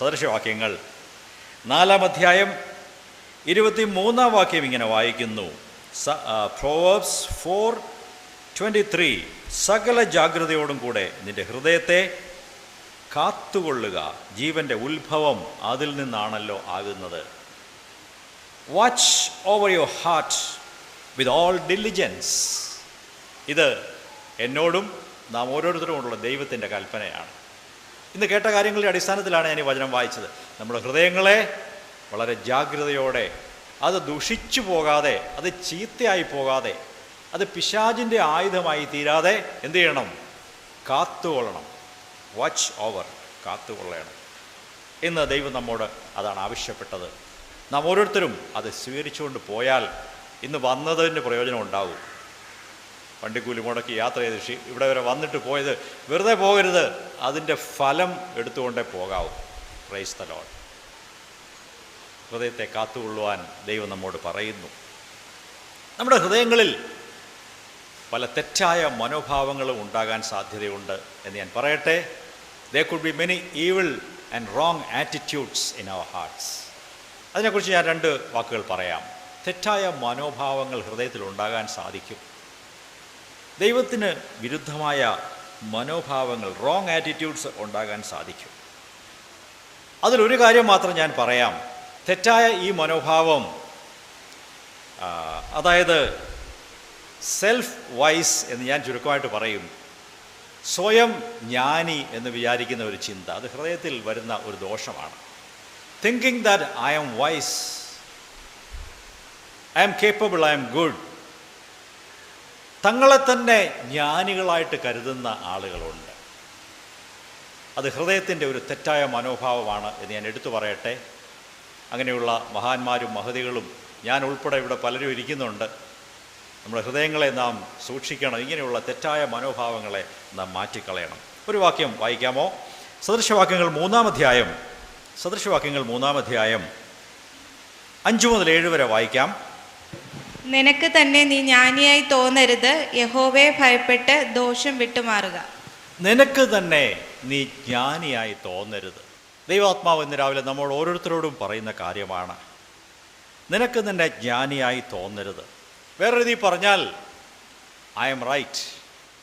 സദൃശവാക്യങ്ങൾ. നാലാം അധ്യായം ഇരുപത്തി മൂന്നാം വാക്യം ഇങ്ങനെ വായിക്കുന്നു. Proverbs four twenty three. സകല ജാഗ്രതയോടും കൂടെ നിന്റെ ഹൃദയത്തെ കാത്തുകൊള്ളുക. ജീവന്റെ ഉത്ഭവം അതിൽ നിന്നാണല്ലോ ആകുന്നത്. Watch over your heart with all diligence ഇത് എന്നോടും നാം ഓരോരുത്തരോടുള്ള ദൈവത്തിന്റെ കൽപ്പനയാണ്. ഇന്ന് കേട്ട കാര്യങ്ങളുടെ അടിസ്ഥാനത്തിലാണ് ഞാൻ ഈ വചനം വായിച്ചത്. നമ്മുടെ ഹൃദയങ്ങളെ വളരെ ജാഗ്രതയോടെ അത് ദുഷിച്ചു പോകാതെ അത് ചീത്തയായി പോകാതെ അത് പിശാജിന്റെ ആയുധമായി തീരാതെ എന്ത് ചെയ്യണം? കാത്തുകൊള്ളണം. വാച്ച് ഓവർ കാത്തുകൊള്ളണം. ഇന്ന് ദൈവം നമ്മോട് അതാണ് ആവശ്യപ്പെട്ടത്. നാം ഓരോരുത്തരും അത് സ്വീകരിച്ചുകൊണ്ട് പോയാൽ ഇന്ന് വന്നതിന്റെ പ്രയോജനം ഉണ്ടാവും. വണ്ടിക്കൂലി മുടക്കി യാത്ര ചെയ്ത് ഇവിടെ വരെ വന്നിട്ട് പോയത് വെറുതെ പോകരുത്. അതിന്റെ ഫലം എടുത്തുകൊണ്ടേ പോകാവൂ. പ്രൈസ് ദ ഹൃദയത്തെ കാത്തുകൊള്ളുവാൻ ദൈവം നമ്മോട് പറയുന്നു. നമ്മുടെ ഹൃദയങ്ങളിൽ പല തെറ്റായ മനോഭാവങ്ങളും ഉണ്ടാകാൻ സാധ്യതയുണ്ട് എന്ന് ഞാൻ പറയട്ടെ. They could be many evil and wrong attitudes in our hearts അതിനെക്കുറിച്ച് ഞാൻ രണ്ട് വാക്കുകൾ പറയാം. തെറ്റായ മനോഭാവങ്ങൾ ഹൃദയത്തിൽ ഉണ്ടാകാൻ സാധിക്കും. ദൈവത്തിന് വിരുദ്ധമായ മനോഭാവങ്ങൾ റോങ് ആറ്റിറ്റ്യൂഡ്സ് ഉണ്ടാകാൻ സാധിക്കും. അതിലൊരു കാര്യം മാത്രം ഞാൻ പറയാം. തെറ്റായ ഈ മനോഭാവം അതായത് സെൽഫ് വൈസ് എന്ന് ഞാൻ ചുരുക്കമായിട്ട് പറയും. സ്വയം ജ്ഞാനി എന്ന് വിചാരിക്കുന്ന ഒരു ചിന്ത അത് ഹൃദയത്തിൽ വരുന്ന ഒരു ദോഷമാണ്. Thinking that I am wise I am capable I am good തങ്ങളെ തന്നെ ജ്ഞാനികളായിട്ട് കരുതുന്ന ആളുകളുണ്ട്. അത് ഹൃദയത്തിന്റെ ഒരു തെറ്റായ മനോഭാവമാണ് എന്ന് ഞാൻ എടുത്തു പറയട്ടെ. അങ്ങനെയുള്ള മഹാന്മാരും മഹതികളും ഞാൻ ഉൾപ്പെടെ ഇവിടെ പലരും ഇരിക്കുന്നുണ്ട്. നമ്മുടെ ഹൃദയങ്ങളെ നാം സൂക്ഷിക്കണം. ഇങ്ങനെയുള്ള തെറ്റായ മനോഭാവങ്ങളെ നാം മാറ്റിക്കളയണം. ഒരു വാക്യം വായിക്കാമോ? സദൃശവാക്യങ്ങൾ മൂന്നാം അധ്യായം. സദൃശവാക്യങ്ങൾ മൂന്നാം അധ്യായം. അഞ്ചു മുതൽ ഏഴ് വരെ വായിക്കാം. നിനക്ക് തന്നെ നീ ജ്ഞാനിയായി തോന്നരുത്. യഹോവയെ ഭയപ്പെട്ട് ദോഷം വിട്ടുമാറുക. നിനക്ക് തന്നെ നീ ജ്ഞാനിയായി തോന്നരുത്. ദൈവാത്മാവ് ഇന്ന് രാവിലെ നമ്മൾ ഓരോരുത്തരോടും പറയുന്ന കാര്യമാണ്. നിനക്ക് തന്നെ ജ്ഞാനിയായി തോന്നരുത്. വേറൊരു നീ പറഞ്ഞാൽ ഐ എം റൈറ്റ്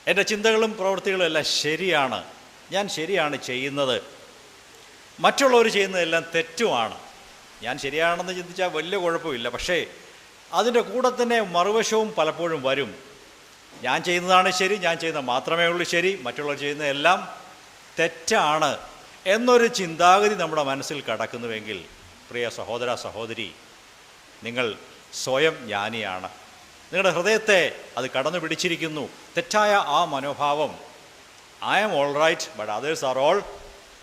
എന്റെ ചിന്തകളും പ്രവൃത്തികളും എല്ലാം ശരിയാണ്. ഞാൻ ശരിയാണ് ചെയ്യുന്നത്. മറ്റുള്ളവർ ചെയ്യുന്നതെല്ലാം തെറ്റുമാണ്. ഞാൻ ശരിയാണെന്ന് ചിന്തിച്ചാൽ വലിയ കുഴപ്പമില്ല. പക്ഷേ അതിന്റെ കൂടെ തന്നെ മറുവശവും പലപ്പോഴും വരും. ഞാൻ ചെയ്യുന്നതാണ് ശരി ഞാൻ ചെയ്യുന്നത് മാത്രമേ ഉള്ളൂ ശരി മറ്റുള്ളവർ ചെയ്യുന്നതെല്ലാം തെറ്റാണ് എന്നൊരു ചിന്താഗതി നമ്മുടെ മനസ്സിൽ കടക്കുന്നുവെങ്കിൽ പ്രിയ സഹോദര സഹോദരി നിങ്ങൾ സ്വയം ജ്ഞാനിയാണ്. നിങ്ങളുടെ ഹൃദയത്തെ അത് കടന്നു പിടിച്ചിരിക്കുന്നു. തെറ്റായ ആ മനോഭാവം I am all right but others are all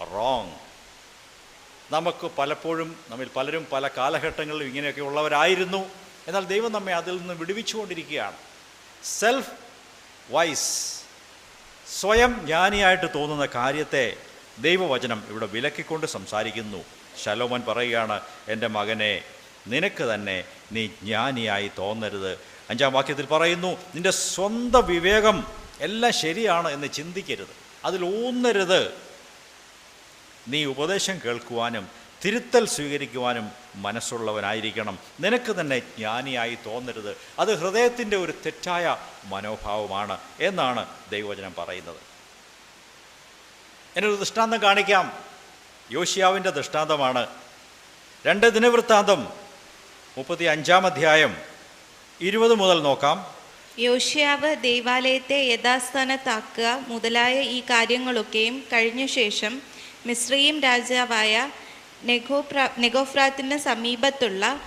wrong നമുക്ക് പലപ്പോഴും നമ്മിൽ പലരും പല കാലഘട്ടങ്ങളിലും ഇങ്ങനെയൊക്കെ ഉള്ളവരായിരുന്നു. എന്നാൽ ദൈവം നമ്മെ അതിൽ നിന്ന് വിടുവിച്ചുകൊണ്ടിരിക്കുകയാണ്. സെൽഫ് വൈസ് സ്വയം ജ്ഞാനിയായിട്ട് തോന്നുന്ന കാര്യത്തെ ദൈവവചനം ഇവിടെ വിലക്കിക്കൊണ്ട് സംസാരിക്കുന്നു. ശലോമൻ പറയുകയാണ് എന്റെ മകനെ നിനക്ക് തന്നെ നീ ജ്ഞാനിയായി തോന്നരുത്. അഞ്ചാം വാക്യത്തിൽ പറയുന്നു നിന്റെ സ്വന്തം വിവേകം എല്ലാം ശരിയാണ് എന്ന് ചിന്തിക്കരുത്. അതിൽ ഊന്നരുത്. നീ ഉപദേശം കേൾക്കുവാനും തിരുത്തൽ സ്വീകരിക്കുവാനും മനസ്സുള്ളവനായിരിക്കണം. നിനക്ക് തന്നെ ജ്ഞാനിയായി തോന്നരുത്. അത് ഹൃദയത്തിന്റെ ഒരു തെറ്റായ മനോഭാവമാണ് എന്നാണ് ദൈവവചനം പറയുന്നത്. എന്നൊരു ദൃഷ്ടാന്തം കാണിക്കാം. യോഷിയാവിന്റെ ദൃഷ്ടാന്തമാണ്. രണ്ട് ദിനവൃത്താന്തം മുപ്പത്തി അഞ്ചാം അധ്യായം ഇരുപത് മുതൽ നോക്കാം. യോഷ്യാവ് ദൈവാലയത്തെ യഥാസ്ഥാനത്താക്കുക മുതലായ ഈ കാര്യങ്ങളൊക്കെയും കഴിഞ്ഞ ശേഷം മിശ്രയും രാജാവായ നെഗോപ്ര നെഗോഫ്രാത്തിന് സമീപത്തുള്ള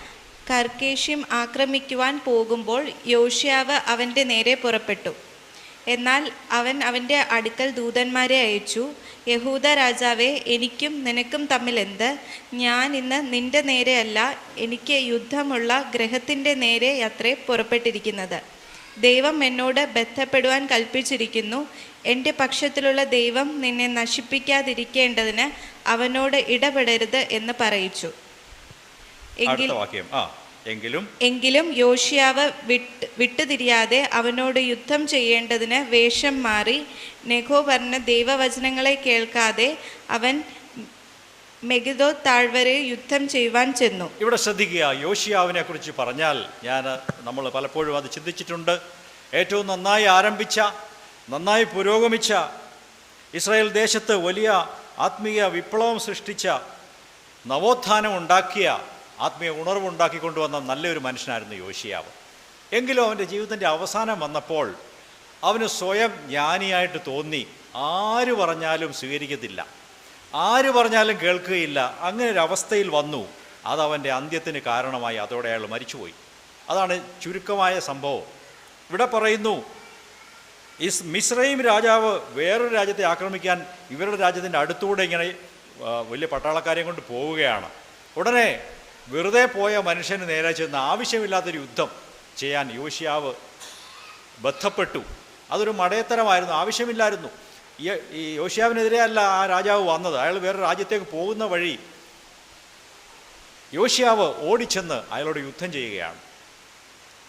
കർക്കേഷ്യം ആക്രമിക്കുവാൻ പോകുമ്പോൾ യോഷ്യാവ് അവന്റെ നേരെ പുറപ്പെട്ടു. എന്നാൽ അവൻ അവന്റെ അടുക്കൽ ദൂതന്മാരെ അയച്ചു യഹൂദ രാജാവേ എനിക്കും നിനക്കും തമ്മിൽ എന്ത്? ഞാൻ ഇന്ന് നിന്റെ നേരെയല്ല എനിക്ക് യുദ്ധമുള്ള ഗ്രഹത്തിന്റെ നേരെ അത്രേ പുറപ്പെട്ടിരിക്കുന്നത്. ദൈവം എന്നോട് ബന്ധപ്പെടുവാൻ കൽപ്പിച്ചിരിക്കുന്നു. എന്റെ പക്ഷത്തിലുള്ള ദൈവം നിന്നെ നശിപ്പിക്കാതിരിക്കേണ്ടതിന് അവനോട് ഇടപെടരുത് എന്ന് പറയിച്ചു. എങ്കിലും എങ്കിലും യോഷിയാവ് വിട്ട് വിട്ടുതിരിയാതെ അവനോട് യുദ്ധം ചെയ്യേണ്ടതിന് വേഷം മാറി. നെഗോ പറഞ്ഞ ദൈവവചനങ്ങളെ കേൾക്കാതെ അവൻ മെഗിദോ താഴ്വരെ യുദ്ധം ചെയ്യുവാൻ ചെന്നു. ഇവിടെ ശ്രദ്ധിക്കുക യോഷിയാവിനെ കുറിച്ച് പറഞ്ഞാൽ ഞാൻ നമ്മൾ പലപ്പോഴും അത് ചിന്തിച്ചിട്ടുണ്ട്. ഏറ്റവും നന്നായി ആരംഭിച്ച നന്നായി പുരോഗമിച്ച ഇസ്രായേൽ ദേശത്ത് വലിയ ആത്മീയ വിപ്ലവം സൃഷ്ടിച്ച നവോത്ഥാനം ഉണ്ടാക്കിയ ആത്മീയ ഉണർവുണ്ടാക്കി കൊണ്ടുവന്ന നല്ലൊരു മനുഷ്യനായിരുന്നു യോശിയാവ്. എങ്കിലും അവന്റെ ജീവിതത്തിന്റെ അവസാനം വന്നപ്പോൾ അവന് സ്വയം ജ്ഞാനിയായിട്ട് തോന്നി. ആര് പറഞ്ഞാലും സ്വീകരിക്കത്തില്ല. ആര് പറഞ്ഞാലും കേൾക്കുകയില്ല. അങ്ങനെ ഒരു അവസ്ഥയിൽ വന്നു. അത് അവന്റെ അന്ത്യത്തിന് കാരണമായി. അതോടെ അയാൾ മരിച്ചുപോയി. അതാണ് ചുരുക്കമായ സംഭവം. ഇവിടെ പറയുന്നു ഇസ് മിശ്രയും രാജാവ് വേറൊരു രാജ്യത്തെ ആക്രമിക്കാൻ ഇവരുടെ രാജ്യത്തിന്റെ അടുത്തൂടെ ഇങ്ങനെ വലിയ പട്ടാളക്കാരെയും കൊണ്ട് പോവുകയാണ്. ഉടനെ വെറുതെ പോയ മനുഷ്യന് നേരെ ചെന്ന് ആവശ്യമില്ലാത്തൊരു യുദ്ധം ചെയ്യാൻ യോശിയാവ് ബന്ധപ്പെട്ടു അതൊരു മടയത്തരമായിരുന്നു. ആവശ്യമില്ലായിരുന്നു. ഈ ഈ അല്ല ആ രാജാവ് വന്നത്. അയാൾ വേറെ രാജ്യത്തേക്ക് പോകുന്ന വഴി യോഷ്യാവ് ഓടിച്ചെന്ന് അയാളോട് യുദ്ധം ചെയ്യുകയാണ്.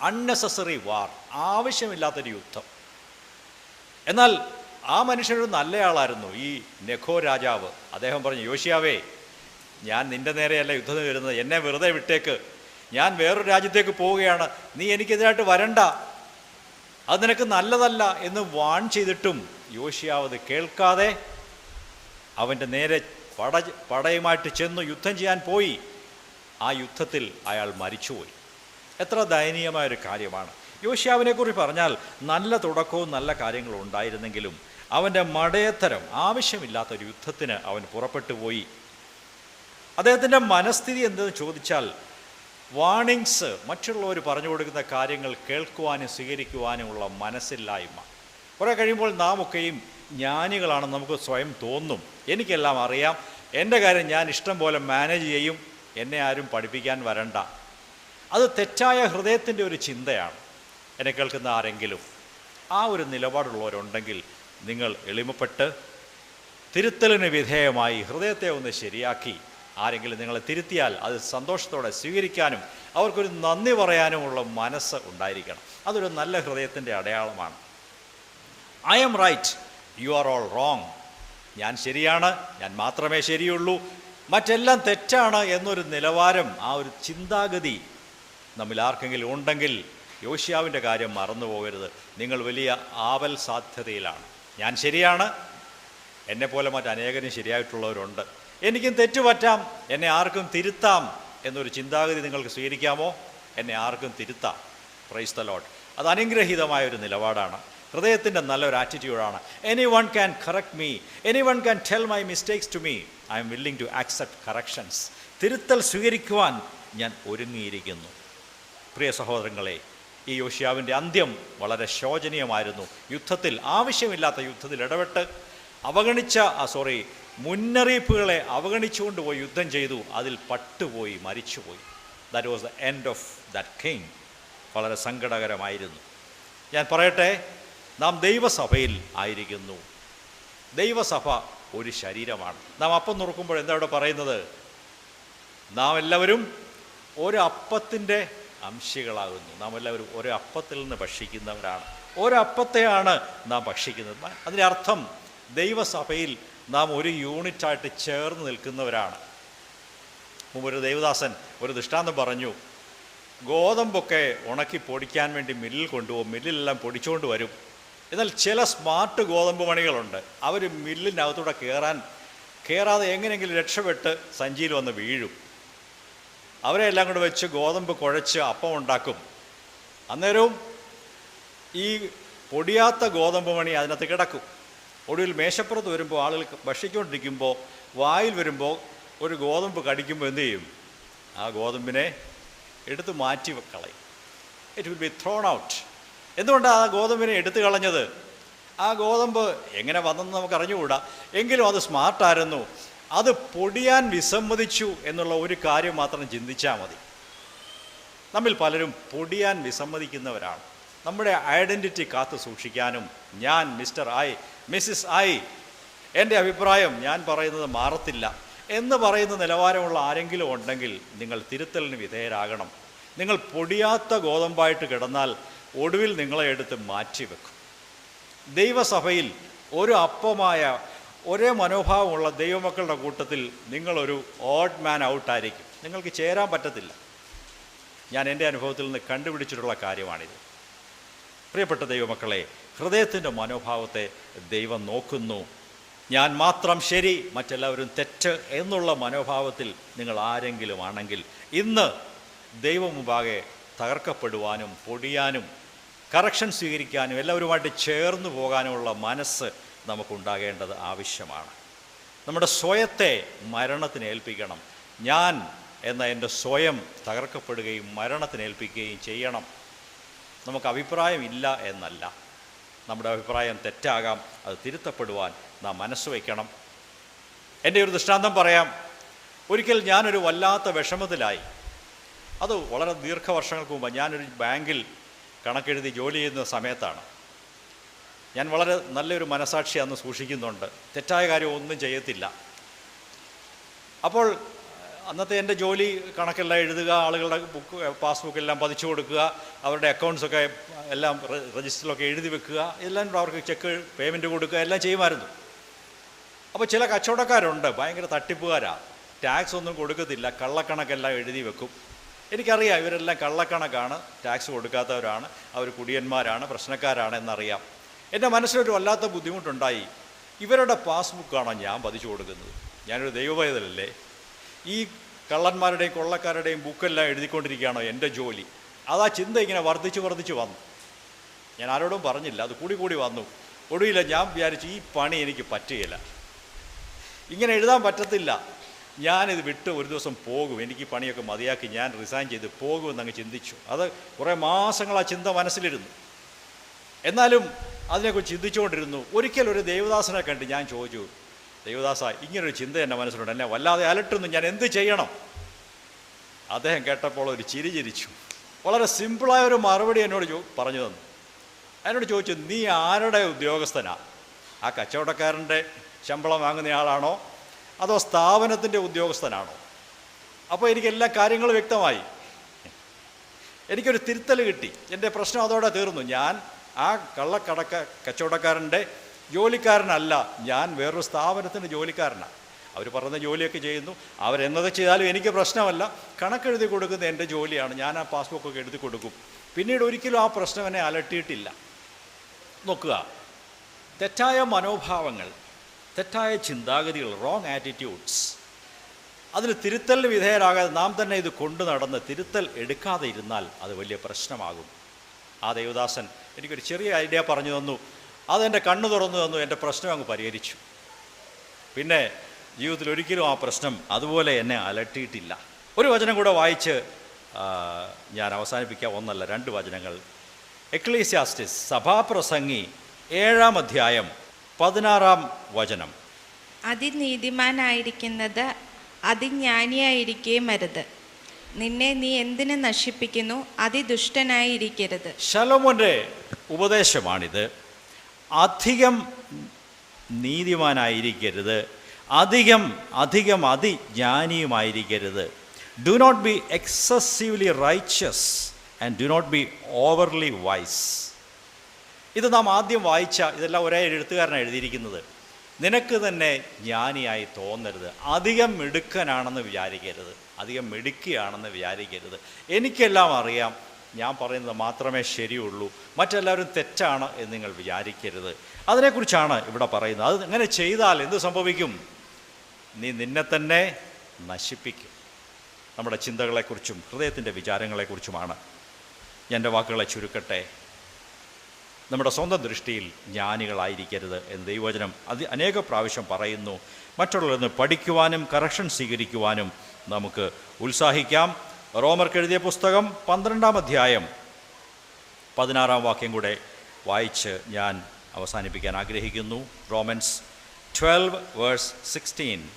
അൺനെസസറി വാർ ആവശ്യമില്ലാത്തൊരു യുദ്ധം. എന്നാൽ ആ മനുഷ്യനൊരു നല്ലയാളായിരുന്നു ഈ നെഖോ രാജാവ്. അദ്ദേഹം പറഞ്ഞു യോശിയാവേ ഞാൻ നിന്റെ നേരെയല്ല യുദ്ധം വരുന്നത് എന്നെ വെറുതെ വിട്ടേക്ക്. ഞാൻ വേറൊരു രാജ്യത്തേക്ക് പോവുകയാണ്. നീ എനിക്കെതിരായിട്ട് വരണ്ട. അത് നിനക്ക് നല്ലതല്ല എന്ന് വാൺ ചെയ്തിട്ടും യോശിയാവ് അത് കേൾക്കാതെ അവന്റെ നേരെ പട പടയുമായിട്ട് ചെന്ന് യുദ്ധം ചെയ്യാൻ പോയി. ആ യുദ്ധത്തിൽ അയാൾ മരിച്ചുപോയി. എത്ര ദയനീയമായൊരു കാര്യമാണ്. യോശിയാവിനെ കുറിച്ച് പറഞ്ഞാൽ നല്ല തുടക്കവും നല്ല കാര്യങ്ങളും ഉണ്ടായിരുന്നെങ്കിലും അവന്റെ മടയത്തരം ആവശ്യമില്ലാത്തൊരു യുദ്ധത്തിന് അവൻ പുറപ്പെട്ടു പോയി. അദ്ദേഹത്തിന്റെ മനസ്ഥിതി എന്തെന്ന് ചോദിച്ചാൽ വാണിങ്സ് മറ്റുള്ളവർ പറഞ്ഞു കൊടുക്കുന്ന കാര്യങ്ങൾ കേൾക്കുവാനും സ്വീകരിക്കുവാനുമുള്ള മനസ്സില്ലായ്മ. കുറേ കഴിയുമ്പോൾ നാം ഒക്കെയും ജ്ഞാനികളാണെന്ന് നമുക്ക് സ്വയം തോന്നും. എനിക്കെല്ലാം അറിയാം. എന്റെ കാര്യം ഞാൻ ഇഷ്ടം പോലെ മാനേജ് ചെയ്യും. എന്നെ ആരും പഠിപ്പിക്കാൻ വരണ്ട. അത് തെറ്റായ ഹൃദയത്തിന്റെ ഒരു ചിന്തയാണ്. എന്നെ കേൾക്കുന്ന ആരെങ്കിലും ആ ഒരു നിലപാടുള്ളവരുണ്ടെങ്കിൽ നിങ്ങൾ എളിമപ്പെട്ട് തിരുത്തലിന് വിധേയമായി ഹൃദയത്തെ ഒന്ന് ശരിയാക്കി. ആരെങ്കിലും നിങ്ങളെ തിരുത്തിയാൽ അത് സന്തോഷത്തോടെ സ്വീകരിക്കാനും അവർക്കൊരു നന്ദി പറയാനുമുള്ള മനസ്സ് ഉണ്ടായിരിക്കണം. അതൊരു നല്ല ഹൃദയത്തിന്റെ അടയാളമാണ്. I am right you are all wrong ഞാൻ ശരിയാണ്. ഞാൻ മാത്രമേ ശരിയുള്ളൂ. മറ്റെല്ലാം തെറ്റാണ് എന്നൊരു നിലവാരം ആ ഒരു ചിന്താഗതി നമ്മിൽ ആർക്കെങ്കിലും ഉണ്ടെങ്കിൽ യോഷിയാവിന്റെ കാര്യം മറന്നു പോകരുത്. നിങ്ങൾ വലിയ ആവൽ സാധ്യതയിലാണ്. ഞാൻ ശരിയാണ്. എന്നെപ്പോലെ മറ്റനേകരും ശരിയായിട്ടുള്ളവരുണ്ട്. എനിക്കും തെറ്റുപറ്റാം എന്നെ ആർക്കും തിരുത്താം എന്നൊരു ചിന്താഗതി നിങ്ങൾക്ക് സ്വീകരിക്കാമോ? എന്നെ ആർക്കും തിരുത്താം. പ്രൈസ് ലോഡ് അത് അനുഗ്രഹീതമായ ഒരു നിലപാടാണ്. ഹൃദയത്തിന്റെ നല്ലൊരു ആറ്റിറ്റ്യൂഡാണ് anyone can correct me anyone can tell my mistakes to me I am willing to accept corrections തിരുത്തൽ സ്വീകരിക്കുവാൻ ഞാൻ ഒരുങ്ങിയിരിക്കുന്നു. പ്രിയ സഹോദരങ്ങളെ ഈ യോഷ്യാവിന്റെ അന്ത്യം വളരെ ശോചനീയമായിരുന്നു. യുദ്ധത്തിൽ ആവശ്യമില്ലാത്ത യുദ്ധത്തിൽ ഇടപെട്ട് അവഗണിച്ച സോറി മുന്നറിയിപ്പുകളെ അവഗണിച്ചുകൊണ്ട് പോയി യുദ്ധം ചെയ്തു. അതിൽ പട്ടുപോയി മരിച്ചുപോയി. That was the end of that king വളരെ സങ്കടകരമായിരുന്നു. ഞാൻ പറയട്ടെ നാം ദൈവസഭയിൽ ആയിരിക്കുന്നു. ദൈവസഭ ഒരു ശരീരമാണ്. നാം അപ്പം നുറുക്കുമ്പോൾ എന്താ ഇവിടെ പറയുന്നത്? നാം എല്ലാവരും ഒരു അപ്പത്തിന്റെ അംശികളാകുന്നു. നാം എല്ലാവരും ഒരു അപ്പത്തിൽ നിന്ന് ഭക്ഷിക്കുന്നവരാണ്. ഒരപ്പത്തെയാണ് നാം ഭക്ഷിക്കുന്നത്. അതിന്റെ അർത്ഥം ദൈവസഭയിൽ നാം ഒരു യൂണിറ്റായിട്ട് ചേർന്ന് നിൽക്കുന്നവരാണ്. ഒരു ദേവദാസൻ ഒരു ദൃഷ്ടാന്തം പറഞ്ഞു ഗോതമ്പൊക്കെ ഉണക്കി പൊടിക്കാൻ വേണ്ടി മില്ലിൽ കൊണ്ടുപോകും. മില്ലിലെല്ലാം പൊടിച്ചുകൊണ്ട് വരും. എന്നാൽ ചില സ്മാർട്ട് ഗോതമ്പ് മണികളുണ്ട് അവർ മില്ലിനകത്തൂടെ കയറാൻ കയറാതെ എങ്ങനെയെങ്കിലും രക്ഷപ്പെട്ട് സഞ്ചിയിൽ വന്ന് വീഴും. അവരെ എല്ലാം കൂടെ വെച്ച് ഗോതമ്പ് കുഴച്ച് അപ്പം ഉണ്ടാക്കും. അന്നേരവും ഈ പൊടിയാത്ത ഗോതമ്പ് മണി അതിനകത്ത് കിടക്കും. ഒടുവിൽ മേശപ്പുറത്ത് വരുമ്പോൾ ആളുകൾ ഭക്ഷിച്ചുകൊണ്ടിരിക്കുമ്പോൾ വായിൽ വരുമ്പോൾ ഒരു ഗോതമ്പ് കടിക്കുമ്പോൾ എന്തു ചെയ്യും? ആ ഗോതമ്പിനെ എടുത്ത് മാറ്റി കളയും it will be thrown out എന്തുകൊണ്ടാണ് ആ ഗോതമ്പിനെ എടുത്തു കളഞ്ഞത്? ആ ഗോതമ്പ് എങ്ങനെ വന്നെന്ന് നമുക്ക് അറിഞ്ഞുകൂടാ. എങ്കിലും അത് സ്മാർട്ടായിരുന്നു അത് പൊടിയാൻ വിസമ്മതിച്ചു എന്നുള്ള ഒരു കാര്യം മാത്രം ചിന്തിച്ചാൽ മതി. നമ്മിൽ പലരും പൊടിയാൻ വിസമ്മതിക്കുന്നവരാണ്. നമ്മുടെ ഐഡന്റിറ്റി കാത്തു സൂക്ഷിക്കാനും ഞാൻ മിസ്റ്റർ ഐ മിസ്സിസ് ഐ എന്റെ അഭിപ്രായം ഞാൻ പറയുന്നത് മാറത്തില്ല എന്ന് പറയുന്ന നിലവാരമുള്ള ആരെങ്കിലും ഉണ്ടെങ്കിൽ നിങ്ങൾ തിരുത്തലിന് വിധേയരാകണം. നിങ്ങൾ പൊടിയാത്ത ഗോതമ്പായിട്ട് കിടന്നാൽ ഒടുവിൽ നിങ്ങളെ എടുത്ത് മാറ്റിവെക്കും. ദൈവസഭയിൽ ഒരു അപ്പമായ ഒരേ മനോഭാവമുള്ള ദൈവമക്കളുടെ കൂട്ടത്തിൽ നിങ്ങളൊരു ഓഡ് മാൻ ഔട്ടായിരിക്കും നിങ്ങൾക്ക് ചേരാൻ പറ്റത്തില്ല. ഞാൻ എന്റെ അനുഭവത്തിൽ നിന്ന് കണ്ടുപിടിച്ചിട്ടുള്ള കാര്യമാണിത്. പ്രിയപ്പെട്ട ദൈവമക്കളെ ഹൃദയത്തിന്റെ മനോഭാവത്തെ ദൈവം നോക്കുന്നു. ഞാൻ മാത്രം ശരി മറ്റെല്ലാവരും തെറ്റ് എന്നുള്ള മനോഭാവത്തിൽ നിങ്ങൾ ആരെങ്കിലും ആണെങ്കിൽ ഇന്ന് ദൈവം മുമ്പാകെ തകർക്കപ്പെടുവാനും പൊടിയാനും കറക്ഷൻ സ്വീകരിക്കാനും എല്ലാവരുമായിട്ട് ചേർന്നു പോകാനുമുള്ള മനസ്സ് നമുക്കുണ്ടാകേണ്ടത് ആവശ്യമാണ്. നമ്മുടെ സ്വയത്തെ മരണത്തിന് ഏൽപ്പിക്കണം. ഞാൻ എന്ന എന്റെ സ്വയം തകർക്കപ്പെടുകയും മരണത്തിന് ഏൽപ്പിക്കുകയും ചെയ്യണം. നമുക്ക് അഭിപ്രായമില്ല എന്നല്ല. നമ്മുടെ അഭിപ്രായം തെറ്റാകാം. അത് തിരുത്തപ്പെടുവാൻ നാം മനസ്സ് വയ്ക്കണം. എന്റെ ഒരു ദൃഷ്ടാന്തം പറയാം. ഒരിക്കൽ ഞാനൊരു വല്ലാത്ത വിഷമത്തിലായി. അത് വളരെ ദീർഘവർഷങ്ങൾക്ക് മുമ്പ് ഞാനൊരു ബാങ്കിൽ കണക്കെഴുതി ജോലി ചെയ്യുന്ന സമയത്താണ്. ഞാൻ വളരെ നല്ലൊരു മനസാക്ഷി അന്ന് സൂക്ഷിക്കുന്നുണ്ട്. തെറ്റായ കാര്യം ഒന്നും ചെയ്യത്തില്ല. അപ്പോൾ അന്നത്തെ എന്റെ ജോലി കണക്കെല്ലാം എഴുതുക ആളുകളുടെ ബുക്ക് പാസ്ബുക്ക് എല്ലാം പതിച്ചു കൊടുക്കുക അവരുടെ അക്കൗണ്ട്സൊക്കെ എല്ലാം രജിസ്റ്ററിലൊക്കെ എഴുതി വെക്കുക എല്ലാം അവർക്ക് ചെക്ക് പേയ്മെന്റ് കൊടുക്കുക എല്ലാം ചെയ്യുമായിരുന്നു. അപ്പോൾ ചില കച്ചവടക്കാരുണ്ട്. ഭയങ്കര തട്ടിപ്പുകാരാണ് ടാക്സ് ഒന്നും കൊടുക്കത്തില്ല. കള്ളക്കണക്കെല്ലാം എഴുതി വെക്കും. എനിക്കറിയാം ഇവരെല്ലാം കള്ളക്കണക്കാണ് ടാക്സ് കൊടുക്കാത്തവരാണ് അവർ കുടിയന്മാരാണ് പ്രശ്നക്കാരാണ് എന്നറിയാം. എന്റെ മനസ്സിലൊരു വല്ലാത്ത ബുദ്ധിമുട്ടുണ്ടായി. ഇവരുടെ പാസ്ബുക്കാണോ ഞാൻ പതിച്ചു കൊടുക്കുന്നത്? ഞാനൊരു ദൈവവേദനല്ലേ ഈ കള്ളന്മാരുടെയും കൊള്ളക്കാരുടെയും ബുക്കെല്ലാം എഴുതിക്കൊണ്ടിരിക്കുകയാണോ എന്റെ ജോലി? അതാ ചിന്ത ഇങ്ങനെ വർദ്ധിച്ച് വർദ്ധിച്ച് വന്നു. ഞാൻ ആരോടും പറഞ്ഞില്ല അത് കൂടി കൂടി വന്നു. ഒടുവില്ല ഞാൻ വിചാരിച്ചു ഈ പണി എനിക്ക് പറ്റുകയില്ല. ഇങ്ങനെ എഴുതാൻ പറ്റത്തില്ല. ഞാനിത് വിട്ട് ഒരു ദിവസം പോകും. എനിക്ക് പണിയൊക്കെ മതിയാക്കി ഞാൻ റിസൈൻ ചെയ്ത് പോകുമെന്ന് അങ്ങ് ചിന്തിച്ചു. അത് കുറേ മാസങ്ങൾ ആ ചിന്ത മനസ്സിലിരുന്നു. എന്നാലും അതിനെക്കുറിച്ച് ചിന്തിച്ചുകൊണ്ടിരുന്നു. ഒരിക്കൽ ഒരു ദേവദാസനെ കണ്ട് ഞാൻ ചോദിച്ചു ദേവദാസ ഇങ്ങനൊരു ചിന്ത എന്റെ മനസ്സിലുണ്ട്. എന്നെ വല്ലാതെ അലട്ടുന്നു. ഞാൻ എന്ത് ചെയ്യണം? അദ്ദേഹം കേട്ടപ്പോൾ ഒരു ചിരി ചിരിച്ചു. വളരെ സിമ്പിളായ ഒരു മറുപടി എന്നോട് പറഞ്ഞു തന്നു. എന്നോട് ചോദിച്ചു നീ ആരുടെ ഉദ്യോഗസ്ഥനാ? ആ കച്ചവടക്കാരന്റെ ശമ്പളം വാങ്ങുന്നയാളാണോ അതോ സ്ഥാപനത്തിന്റെ ഉദ്യോഗസ്ഥനാണോ? അപ്പോൾ എനിക്ക് എല്ലാ കാര്യങ്ങളും വ്യക്തമായി. എനിക്കൊരു തിരുത്തൽ കിട്ടി. എന്റെ പ്രശ്നം അതോടെ തീർന്നു. ഞാൻ ആ കള്ളക്കടക്ക കച്ചവടക്കാരന്റെ ജോലിക്കാരനല്ല. ഞാൻ വേറൊരു സ്ഥാപനത്തിന്റെ ജോലിക്കാരനാണ്. അവർ പറയുന്ന ജോലിയൊക്കെ ചെയ്യുന്നു. അവരെന്നത് ചെയ്താലും എനിക്ക് പ്രശ്നമല്ല. കണക്കെഴുതി കൊടുക്കുന്ന എന്റെ ജോലിയാണ്. ഞാൻ ആ പാസ്ബുക്കൊക്കെ എഴുതി കൊടുക്കും. പിന്നീട് ഒരിക്കലും ആ പ്രശ്നം എന്നെ അലട്ടിയിട്ടില്ല. നോക്കുക. തെറ്റായ മനോഭാവങ്ങൾ തെറ്റായ ചിന്താഗതികൾ റോങ് ആറ്റിറ്റ്യൂഡ്സ് അതിന് തിരുത്തലിന് വിധേയരാകാതെ നാം തന്നെ ഇത് കൊണ്ടു നടന്ന് തിരുത്തൽ എടുക്കാതെ ഇരുന്നാൽ അത് വലിയ പ്രശ്നമാകും. ആ ദേവദാസൻ എനിക്കൊരു ചെറിയ ഐഡിയ പറഞ്ഞു തന്നു. അതെന്റെ കണ്ണു തുറന്നു തന്നു എന്റെ പ്രശ്നം അങ്ങ് പരിഹരിച്ചു. പിന്നെ ജീവിതത്തിൽ ഒരിക്കലും ആ പ്രശ്നം അതുപോലെ എന്നെ അലട്ടിയിട്ടില്ല. ഒരു വചനം കൂടെ വായിച്ച് ഞാൻ അവസാനിപ്പിക്കാം. ഒന്നല്ല രണ്ട് വചനങ്ങൾ. എക്ലീസിയാസ്റ്റിസ് സഭാപ്രസംഗി ഏഴാം അധ്യായം പതിനാറാം വചനം. അതിനീതിമാനായിരിക്കുന്നത് അതിജ്ഞാനിയായിരിക്കുകയും അരുത് നിന്നെ നീ എന്തിനു നശിപ്പിക്കുന്നു? അതിദുഷ്ടനായിരിക്കരുത്. ശലോമോന്റെ ഉപദേശമാണിത്. അധികം നീതിമാനായിരിക്കരുത്. അധികം അധികം അതിജ്ഞാനിയുമായിരിക്കരുത്. Do not be excessively righteous and do not be overly wise ഇത് നാം ആദ്യം വായിച്ച ഇതെല്ലാം ഒരേ എഴുത്തുകാരനാണ് എഴുതിയിരിക്കുന്നത്. നിനക്ക് തന്നെ ജ്ഞാനിയായി തോന്നരുത്. അധികം മിടുക്കനാണെന്ന് വിചാരിക്കരുത്. അധികം മിടുക്കിയാണെന്ന് വിചാരിക്കരുത്. എനിക്കെല്ലാം അറിയാം. ഞാൻ പറയുന്നത് മാത്രമേ ശരിയുള്ളൂ. മറ്റെല്ലാവരും തെറ്റാണ് എന്ന് നിങ്ങൾ വിചാരിക്കരുത്. അതിനെക്കുറിച്ചാണ് ഇവിടെ പറയുന്നത്. അത് അങ്ങനെ ചെയ്താൽ എന്ത് സംഭവിക്കും? നീ നിന്നെ തന്നെ നശിപ്പിക്കും. നമ്മുടെ ചിന്തകളെക്കുറിച്ചും ഹൃദയത്തിന്റെ വിചാരങ്ങളെക്കുറിച്ചുമാണ്. എന്റെ വാക്കുകളെ ചുരുക്കട്ടെ. നമ്മുടെ സ്വന്തം ദൃഷ്ടിയിൽ ജ്ഞാനികളായിരിക്കരുത് എന്ന് ദൈവവചനം അത് അനേക പ്രാവശ്യം പറയുന്നു. മറ്റുള്ളവരിൽ നിന്ന് പഠിക്കുവാനും കറക്ഷൻ സ്വീകരിക്കുവാനും നമുക്ക് ഉത്സാഹിക്കാം. റോമർക്ക് എഴുതിയ പുസ്തകം പന്ത്രണ്ടാം അധ്യായം പതിനാറാം വാക്യം കൂടെ വായിച്ച് ഞാൻ അവസാനിപ്പിക്കാൻ ആഗ്രഹിക്കുന്നു. Romans twelve verse sixteen.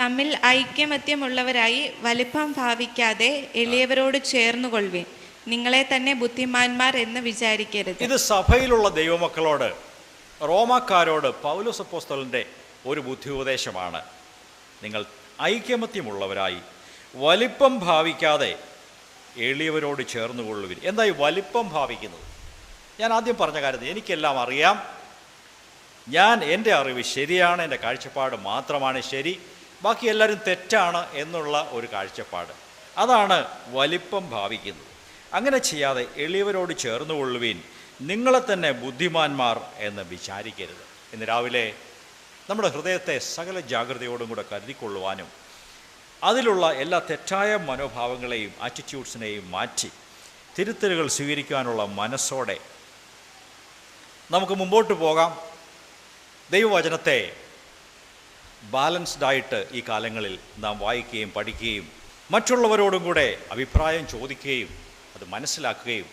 തമ്മിൽ ഐക്യമത്യമുള്ളവരായി വലിപ്പം ഭാവിക്കാതെ എളിയവരോട് ചേർന്നുകൊള്ളുവിൻ. നിങ്ങളെ തന്നെ ബുദ്ധിമാന്മാർ എന്ന് വിചാരിക്കരുത്. ഇത് സഭയിലുള്ള ദൈവമക്കളോട് റോമാക്കാരോട് പൗലോസ് ഒരു ബുദ്ധിയുപദേശമാണ്. നിങ്ങൾ ഐക്യമത്യമുള്ളവരായി വലിപ്പം ഭാവിക്കാതെ എളിയവരോട് ചേർന്നുകൊള്ളുവിൻ. എന്തായി വലിപ്പം ഭാവിക്കുന്നത്? ഞാൻ ആദ്യം പറഞ്ഞ കാര്യം എനിക്കെല്ലാം അറിയാം. ഞാൻ എന്റെ അറിവ് ശരിയാണ് എന്റെ കാഴ്ചപ്പാട് മാത്രമാണ് ശരി. ബാക്കി എല്ലാവരും തെറ്റാണ് എന്നുള്ള ഒരു കാഴ്ചപ്പാട്. അതാണ് വലിപ്പം ഭാവിക്കുന്നത്. അങ്ങനെ ചെയ്യാതെ എളിയവരോട് ചേർന്ന് കൊള്ളുവീൻ നിങ്ങളെ തന്നെ ബുദ്ധിമാന്മാർ എന്ന് വിചാരിക്കരുത്. ഇന്ന് രാവിലെ നമ്മുടെ ഹൃദയത്തെ സകല ജാഗ്രതയോടും കൂടെ കരുതിക്കൊള്ളുവാനും അതിലുള്ള എല്ലാ തെറ്റായ മനോഭാവങ്ങളെയും ആറ്റിറ്റ്യൂഡ്സിനെയും മാറ്റി തിരുത്തലുകൾ സ്വീകരിക്കാനുള്ള മനസ്സോടെ നമുക്ക് മുമ്പോട്ട് പോകാം. ദൈവവചനത്തെ ബാലൻസ്ഡ് ആയിട്ട് ഈ കാലങ്ങളിൽ നാം വായിക്കുകയും പഠിക്കുകയും മറ്റുള്ളവരോടും കൂടെ അഭിപ്രായം ചോദിക്കുകയും അത് മനസ്സിലാക്കുകയും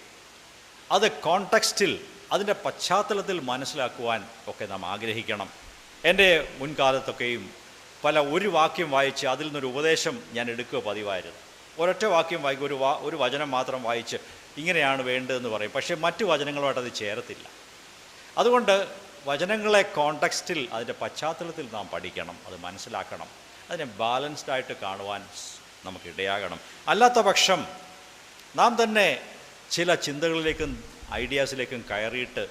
അത് കോണ്ടെക്സ്റ്റിൽ അതിന്റെ പശ്ചാത്തലത്തിൽ മനസ്സിലാക്കുവാൻ ഒക്കെ നാം ആഗ്രഹിക്കണം. എന്റെ മുൻകാലത്തൊക്കെയും പല ഒരു വാക്യം വായിച്ച് അതിൽ നിന്നൊരു ഉപദേശം ഞാൻ എടുക്കുക പതിവായിരുന്നു. ഒരൊറ്റ വാക്യം വായിക്കും ഒരു വാ ഒരു വചനം മാത്രം വായിച്ച് ഇങ്ങനെയാണ് വേണ്ടതെന്ന് പറയും. പക്ഷേ മറ്റു വചനങ്ങളുമായിട്ട് അത് ചേരത്തില്ല. അതുകൊണ്ട് വചനങ്ങളെ കോണ്ടെക്സ്റ്റിൽ അതിന്റെ പശ്ചാത്തലത്തിൽ നാം പഠിക്കണം അത് മനസ്സിലാക്കണം. അതിനെ ബാലൻസ്ഡ് ആയിട്ട് കാണുവാൻ നമുക്കിടയാകണം അല്ലാത്ത പക്ഷം നാം തന്നെ ചില ചിന്തകളിലേക്കും ഐഡിയാസിലേക്കും കയറിയിട്ട്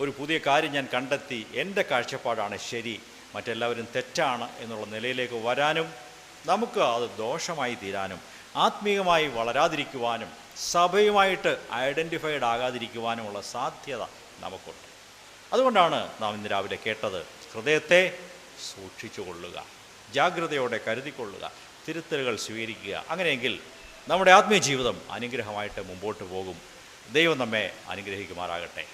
ഒരു പുതിയ കാര്യം ഞാൻ കണ്ടെത്തി എന്റെ കാഴ്ചപ്പാടാണ് ശരി മറ്റെല്ലാവരും തെറ്റാണ് എന്നുള്ള നിലയിലേക്ക് വരാനും നമുക്ക് അത് ദോഷമായി തീരാനും ആത്മീയമായി വളരാതിരിക്കുവാനും സഭയുമായിട്ട് ഐഡന്റിഫൈഡ് ആകാതിരിക്കുവാനുമുള്ള സാധ്യത നമുക്കുണ്ട്. അതുകൊണ്ടാണ് നാം ഇന്ന് രാവിലെ കേട്ടത് ഹൃദയത്തെ സൂക്ഷിച്ചു കൊള്ളുക ജാഗ്രതയോടെ കരുതിക്കൊള്ളുക തിരുത്തലുകൾ സ്വീകരിക്കുക. അങ്ങനെയെങ്കിൽ നമ്മുടെ ആത്മീയ ജീവിതം അനുഗ്രഹമായിട്ട് മുമ്പോട്ട് പോകും. ദൈവം നമ്മെ അനുഗ്രഹിക്കുമാറാകട്ടെ.